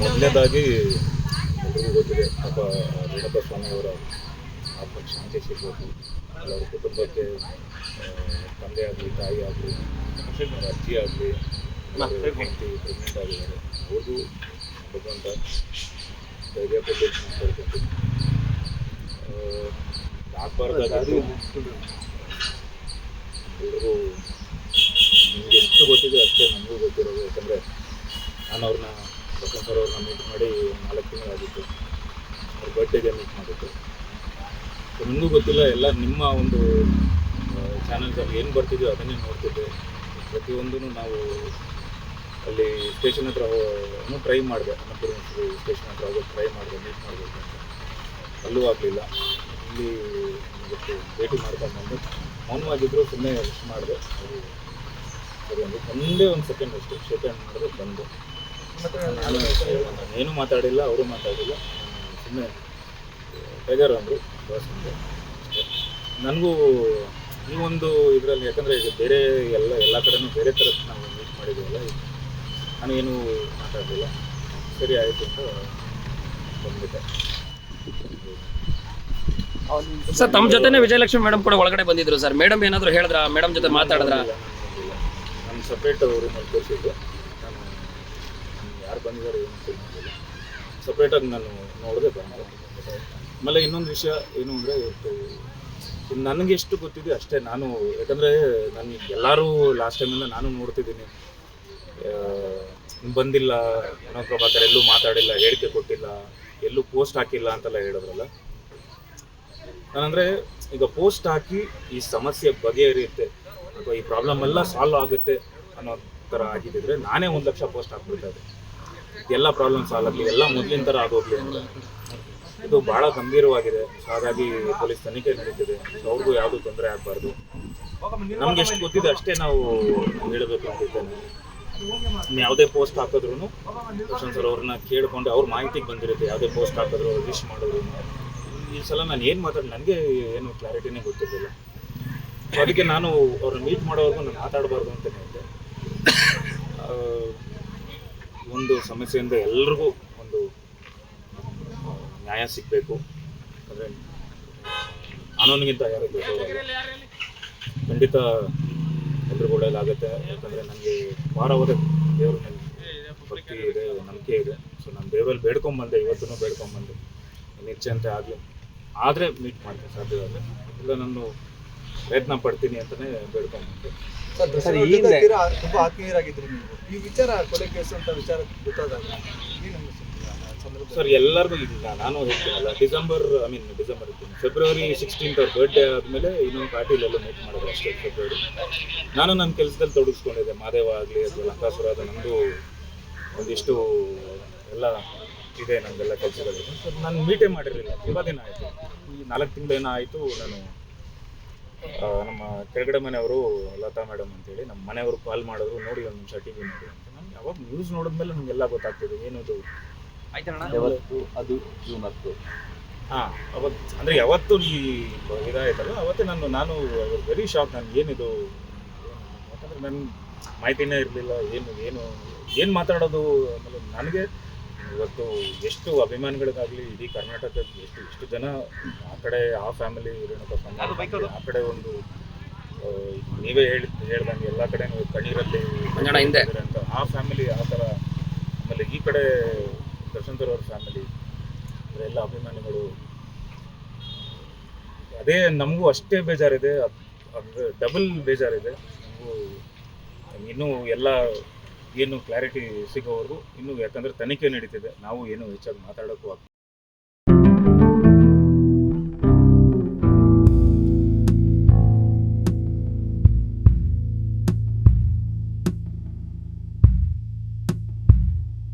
ಮೊದಲನೇದಾಗಿ ಎಲ್ಲರಿಗೂ ಗೊತ್ತಿದೆ ಪಾಪ ವೀರಪ್ಪ ಸ್ವಾಮಿಯವರ ಆತ್ಮ ಶಾಂತಿ ಸಿಗಬೇಕು ಅವರ ಕುಟುಂಬಕ್ಕೆ ತಂದೆ ಆಗಲಿ ತಾಯಿ ಆಗಲಿ ಅಜ್ಜಿ ಆಗಲಿ ಹೆಂಡತಿ ಪ್ರೆಗ್ನೆಂಟ್ ಆಗಿದ್ದಾರೆ. ಅವ್ರಿಗೂ ಭಗವಂತ ಧೈರ್ಯ ಕೊಡಲಿ ಅಂತ ಕೇಳ್ಕೊತೀನಿ ಆಗಬಾರ್ದಾಗಿದ್ದು ಎಲ್ರಿಗೂ ನಿಮ್ಗೆ ಎಷ್ಟು ಗೊತ್ತಿದೆ ಅಷ್ಟೇ ನಮಗೂ ಗೊತ್ತಿರೋದು. ಯಾಕಂದರೆ ನಾನು ಅವ್ರನ್ನ ಬಸವನ್ ಸರ್ ಅವ್ರನ್ನ ಮೀಟ್ ಮಾಡಿ ನಾಲ್ಕು ತಿಂಗಳಾಗಿತ್ತು ಅವ್ರ ಬರ್ಡೇಗೆ ಮೀಟ್ ಮಾಡಿದ್ದು. ನಿಮಗೂ ಗೊತ್ತಿಲ್ಲ, ಎಲ್ಲ ನಿಮ್ಮ ಒಂದು ಚಾನಲ್ಸಲ್ಲಿ ಏನು ಬರ್ತಿದೆಯೋ ಅದನ್ನೇ ನೋಡ್ತಿದ್ದೆ. ಪ್ರತಿಯೊಂದೂ ನಾವು ಅಲ್ಲಿ ಸ್ಟೇಷನ್ ಹತ್ರ ಟ್ರೈ ಮಾಡಿದೆ. ಅನ್ನಪುರ ಸ್ಟೇಷನ್ ಹತ್ರ ಹೋಗೋದು ಟ್ರೈ ಮಾಡಿದೆ ಮೀಟ್ ಮಾಡಬೇಕು ಅಂತ. ಅಲ್ಲೂ ಆಗಲಿಲ್ಲ. ಇಲ್ಲಿ ಇವತ್ತು ಭೇಟಿ ಮಾಡ್ಕೊಂಡು ಬಂದು ಮೌನವಾಗಿದ್ದರು ಸುಮ್ಮನೆ ಮಾಡಿದೆ. ಸರಿ ಒಂದು ಒಂದೇ ಒಂದು ಸೆಕೆಂಡ್ ಅಷ್ಟು ಶೇಖರಣೆ ಮಾಡಿದ್ರೆ, ಬಂದು. ಏನು ಮಾತಾಡಿಲ್ಲ ಅವರು ಮಾತಾಡಿಲ್ಲ. ಸುಮ್ಮನೆ ಬೇಜಾರು ಅಂದರು ಬಸ್ ಅಂದೆ ಅಷ್ಟೇ ನನಗೂ ಈ ಒಂದು ಇದರಲ್ಲಿ ಯಾಕಂದರೆ ಈಗ ಬೇರೆ ಎಲ್ಲ ಎಲ್ಲ ಕಡೆನೂ ಬೇರೆ ಥರದ್ದು ನಾವು ಮೀಟ್ ಮಾಡಿದ್ದೀವಲ್ಲ ನಾನೇನು ನಾನು ಏನು ಮಾತಾಡಲಿಲ್ಲ. ಸರಿ ಆಯಿತು ಅಂತ ಬಂದ್ಬಿಟ್ಟೆ. ಸರ್ ತಮ್ಮ ಜೊತೆನೇ ವಿಜಯಲಕ್ಷ್ಮಿ ಮೇಡಮ್ ಕೂಡ ಒಳಗಡೆ ಬಂದಿದ್ರು ಸರ್. ಮೇಡಮ್ ಏನಾದ್ರು ಹೇಳಿದ್ರ? ಮೇಡಮ್ ಜೊತೆ ಮಾತಾಡಿದ್ರ? ನಾನು ಸಪ್ರೇಟ್ ಅವರು ನಾನು ಯಾರು ಬಂದಿದ್ದಾರೆ ಏನು ಸಪ್ರೇಟಾಗಿ ನಾನು ನೋಡಿದೆ ಬಂದೆ. ಆಮೇಲೆ ಇನ್ನೊಂದು ವಿಷಯ ಏನು ಅಂದರೆ, ಇವತ್ತು ನನಗೆ ಎಷ್ಟು ಗೊತ್ತಿದೆ ಅಷ್ಟೇ. ನಾನು ಯಾಕಂದರೆ ನಾನು ಎಲ್ಲರೂ ಲಾಸ್ಟ್ ಟೈಮಿಂದ ನಾನು ನೋಡ್ತಿದ್ದೀನಿ. ಬಂದಿಲ್ಲ ಏನೋ ಪ್ರಭಾಕರ್ ಎಲ್ಲೂ ಮಾತಾಡಿಲ್ಲ, ಹೇಳಿಕೆ ಕೊಟ್ಟಿಲ್ಲ, ಎಲ್ಲೂ ಪೋಸ್ಟ್ ಹಾಕಿಲ್ಲ ಅಂತೆಲ್ಲ ಹೇಳಿದ್ರಲ್ಲ. ನಾನಂದರೆ ಈಗ ಪೋಸ್ಟ್ ಹಾಕಿ ಈ ಸಮಸ್ಯೆ ಬಗೆಹರಿಯುತ್ತೆ, ಅಥವಾ ಈ ಪ್ರಾಬ್ಲಮ್ ಎಲ್ಲ ಸಾಲ್ವ್ ಆಗುತ್ತೆ ಅನ್ನೋ ಥರ ಆಗಿದ್ದಿದ್ರೆ ನಾನೇ ಒಂದು ಲಕ್ಷ ಪೋಸ್ಟ್ ಹಾಕ್ಬಿಡ್ತಾ ಇದ್ದೆ. ಎಲ್ಲ ಪ್ರಾಬ್ಲಮ್ ಸಾಲ್ವ್ ಆಗಲಿ, ಎಲ್ಲ ಮೊದಲಿನ ಥರ ಆಗೋಗ್ಲಿ ಅಂತ. ಇದು ಭಾಳ ಗಂಭೀರವಾಗಿದೆ. ಹಾಗಾಗಿ ಪೊಲೀಸ್ ತನಿಖೆ ನಡೀತಿದೆ. ಅವ್ರಿಗೂ ಯಾವುದೂ ತೊಂದರೆ ಆಗಬಾರ್ದು. ನಮ್ಗೆ ಎಷ್ಟು ಗೊತ್ತಿದೆ ಅಷ್ಟೇ ನಾವು ಹೇಳಬೇಕು ಅಂತಿದ್ದೇನೆ ಇನ್ನು ಯಾವುದೇ ಪೋಸ್ಟ್ ಹಾಕಿದ್ರು ಪ್ರಶಾಂತ್ ಸರ್ ಅವ್ರನ್ನ ಕೇಳಿಕೊಂಡು ಅವ್ರ ಮಾಹಿತಿಗೆ ಬಂದಿರುತ್ತೆ ಯಾವುದೇ ಪೋಸ್ಟ್ ಹಾಕಿದ್ರು ವಿಶ್ ಮಾಡಿದ್ರು. ಈ ಸಲ ನಾನು ಏನು ಮಾತಾಡಿ, ನನಗೆ ಏನು ಕ್ಲಾರಿಟಿನೇ ಗೊತ್ತಿರಲಿಲ್ಲ. ಅದಕ್ಕೆ ನಾನು ಅವ್ರನ್ನ ಮೀಟ್ ಮಾಡೋವರೆಗೂ ನಾನು ಮಾತಾಡಬಾರ್ದು ಅಂತ ಹೇಳಿದೆ ಒಂದು ಸಮಸ್ಯೆಯಿಂದ ಎಲ್ರಿಗೂ ಒಂದು ನ್ಯಾಯ ಸಿಗಬೇಕು. ಅಂದರೆ ಕಾನೂನಿಗಿಂತ ಯಾರು. ಖಂಡಿತ ಎಲ್ರಿಗೂ ಒಳ್ಳೇದಾಗುತ್ತೆ ಯಾಕಂದರೆ ನನಗೆ ವಾರವಾದ ದೇವ್ರ ಮೇಲೆ ಭಕ್ತಿ ಇದೆ, ನಂಬಿಕೆ ಇದೆ. ಸೊ ನಾನು ದೇವರಲ್ಲಿ ಬೇಡ್ಕೊಂಬಂದೆ ಇವತ್ತೂ ಬೇಡ್ಕೊಂಬಂದೆ. ನಿಶ್ಚಯಂತೆ ಆಗಲಿ. ಆದರೆ ಮೀಟ್ ಮಾಡ್ತೀನಿ ಸಾಧ್ಯವಾದರೆ ಇಲ್ಲ, ನಾನು ಪ್ರಯತ್ನ ಪಡ್ತೀನಿ ಅಂತಲೇ ಬೇಡ್ಕೊಂಡ್ಬಿಟ್ಟೆ. ಸರ್ ತುಂಬ ತುಂಬಾ ಆತ್ಮೀಯರಾಗಿದ್ರಿ ನೀವು. ಈ ವಿಚಾರ ಕೊಲೆ ಕೇಸು ಅಂತ ವಿಚಾರ ಗೊತ್ತಾದಾಗ? ಸರ್ ಎಲ್ಲರಿಗೂ ಇಲ್ಲ. ನಾನು ಹೇಳ್ತೀನಲ್ಲ ಡಿಸೆಂಬರ್ ಐ ಮೀನ್ ಡಿಸೆಂಬರ್ ಇರ್ತೀನಿ. ಫೆಬ್ರವರಿ ಸಿಕ್ಸ್ಟೀನ್ತ್ ಅವ್ರ ಬರ್ಡೇ ಆದಮೇಲೆ ಇನ್ನೊಂದು ಪಾರ್ಟಿಲೆಲ್ಲ ಮೀಟ್ ಮಾಡಿದ್ರು ಅಷ್ಟೇ ಫೆಬ್ರವರಿ ನಾನು ನನ್ನ ಕೆಲಸದಲ್ಲಿ ತೊಡಗಿಸ್ಕೊಂಡಿದ್ದೆ ಮಾದೇವ ಆಗಲಿ ಅಥವಾ ಲಂಕಾಸುರ ಅದು ನಂದು ಒಂದಿಷ್ಟು ಎಲ್ಲ ಇದೆ ನಂದೆಲ್ಲ ಕೆಲಸದಲ್ಲಿ. ಸರ್ ನಾನು ಮೀಟೇ ಮಾಡಿರಲಿಲ್ಲ. ತುಂಬ ದಿನ ಆಯಿತು. ಈ ನಾಲ್ಕು ತಿಂಗಳು ಏನೋ ಆಯಿತು ನಾನು ನಮ್ಮ ಕೆಳಗಡೆ ಮನೆಯವರು ಲತಾ ಮೇಡಮ್ ಅಂತೇಳಿ ನಮ್ಮ ಮನೆಯವರು ಕಾಲ್ ಮಾಡಿದ್ರು ನೋಡಿ ಒಂದು ನಿಮಿಷ ಟಿ ವಿ ನೋಡಿ ಅಂತ. ನಾನು ಯಾವಾಗ ನ್ಯೂಸ್ ನೋಡಿದ್ಮೇಲೆ ನಮಗೆಲ್ಲ ಗೊತ್ತಾಗ್ತಿದೆ ಏನದು? ಯಾವತ್ತು ಅದು ಜೂನ್ ಹತ್ತು ಹಾ ಅವತ್ತು ಅಂದ್ರೆ ಯಾವತ್ತು ಈ ಇದಾಯ್ತಲ್ಲ ಅವತ್ತೇ ನಾನು ನಾನು ವೆರಿ ಶಾಕ್ ನಾನು ಏನಿದು? ಯಾಕಂದ್ರೆ ನನ್ನ ಮಾಹಿತಿನೇ ಇರಲಿಲ್ಲ ಏನು ಏನು ಏನು ಮಾತಾಡೋದು? ಆಮೇಲೆ ನನಗೆ ಇವತ್ತು ಎಷ್ಟು ಅಭಿಮಾನಿಗಳಿಗಾಗಲಿ ಇಡೀ ಕರ್ನಾಟಕದ ಎಷ್ಟು ಎಷ್ಟು ಜನ ಆ ಕಡೆ ಆ ಫ್ಯಾಮಿಲಿ ರೇಣುಕಾ ಆ ಕಡೆ ಒಂದು ನೀವೇ ಹೇಳಿ ಹೇಳ್ದಂಗೆ ಎಲ್ಲ ಕಡೆ ಕಣ್ಣೀರಲ್ಲಿ ಕನ್ನಡ ಹಿಂದೆ. ಇದ್ದಾರೆ ಅಂತ. ಆ ಫ್ಯಾಮಿಲಿ ಆ ಥರ ಆಮೇಲೆ ಈ ಕಡೆ ದರ್ಶನ್ ಅವ್ರ ಫ್ಯಾಮಿಲಿ ಎಲ್ಲ ಅಭಿಮಾನಿಗಳು. ಅದೇ ನಮಗೂ ಅಷ್ಟೇ ಬೇಜಾರಿದೆ ಅದು ಡಬಲ್ ಬೇಜಾರಿದೆ. ನಮಗೂ ಇನ್ನೂ ಎಲ್ಲ ಏನು ಕ್ಲಾರಿಟಿ ಸಿಗೋವರೆಗೂ ಇನ್ನೂ ಯಾಕಂದರೆ ತನಿಖೆ ನಡೀತಿದೆ. ನಾವು ಏನು ಹೆಚ್ಚಾಗಿ ಮಾತಾಡೋಕ್ಕೂ ಆಗ್ತಿಲ್ಲ.